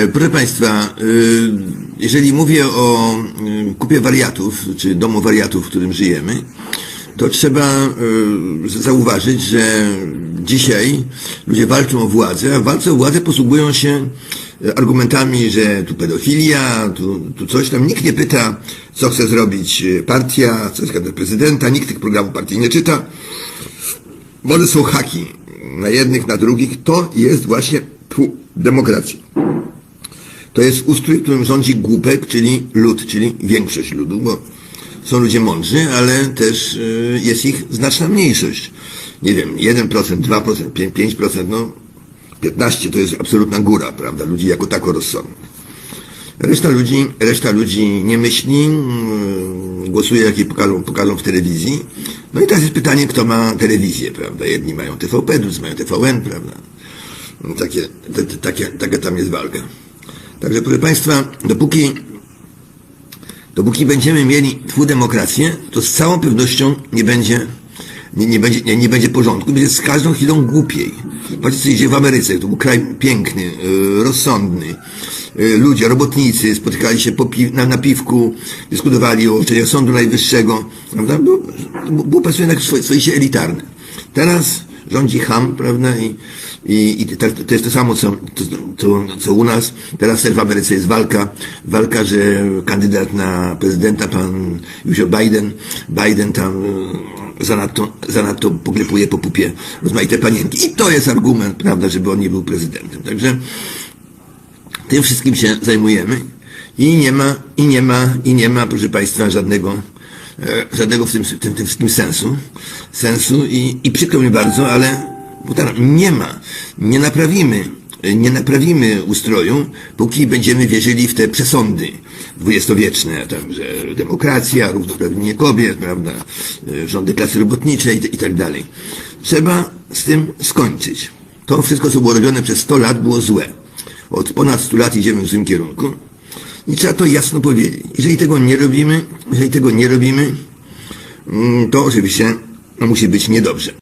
E, Proszę Państwa, y, jeżeli mówię o y, kupie wariatów, czy domu wariatów, w którym żyjemy, to trzeba zauważyć, że dzisiaj ludzie walczą o władzę, a w walce o władzę posługują się argumentami, że tu pedofilia, tu, tu coś tam. Nikt nie pyta, co chce zrobić partia, co kandydat prezydenta, nikt tych programów partii nie czyta. Może są haki na jednych, na drugich. To jest właśnie tfu, demokracja. To jest ustrój, którym rządzi głupek, czyli lud, czyli większość ludu, bo są ludzie mądrzy, ale też y, jest ich znaczna mniejszość. Nie wiem, 1%, 2%, 5%, 5%, no 15% to jest absolutna góra, prawda? Ludzi jako tako rozsądnych. Reszta ludzi, reszta ludzi nie myśli, mm, głosuje jak jej pokażą, pokażą w telewizji. No i teraz jest pytanie, kto ma telewizję, prawda? Jedni mają TVP, drudzy mają TVN, prawda? Takie, te, te, takie, taka tam jest walka. Także proszę Państwa, dopóki, dopóki będziemy mieli demokrację, to z całą pewnością nie będzie, nie, nie, będzie, nie, nie będzie porządku, będzie z każdą chwilą głupiej. Patrzcie, co się dzieje w Ameryce. To był kraj piękny, yy, rozsądny. Yy, ludzie, robotnicy spotykali się po pi- na, na piwku, dyskutowali o orzeczeniach Sądu Najwyższego. Prawda? Było, było pasuje na swoje, swoje się elitarne. Teraz rządzi ham, prawda? I, i, i to, to jest to samo, co, co, co u nas. Teraz też w Ameryce jest walka. Walka, że kandydat na prezydenta, pan Joe Biden, Biden tam e, zanadto, zanadto poklepuje po pupie rozmaite panienki. I to jest argument, prawda, żeby on nie był prezydentem. Także tym wszystkim się zajmujemy. I nie ma, i nie ma, i nie ma, proszę Państwa, żadnego, żadnego w tym, w tym, tym wszystkim sensu. Sensu i, i przykro mi bardzo, ale powtarzam, nie ma. Nie naprawimy, e, nie naprawimy ustroju, póki będziemy wierzyli w te przesądy dwudziestowieczne, tam, że demokracja, równouprawnienie kobiet, prawda, e, rządy klasy robotniczej i tak dalej. Trzeba z tym skończyć. To wszystko, co było robione przez 100 lat, było złe. Od ponad 100 lat idziemy w złym kierunku. I trzeba to jasno powiedzieć. Jeżeli tego nie robimy, jeżeli tego nie robimy, mm, to oczywiście musi być niedobrze.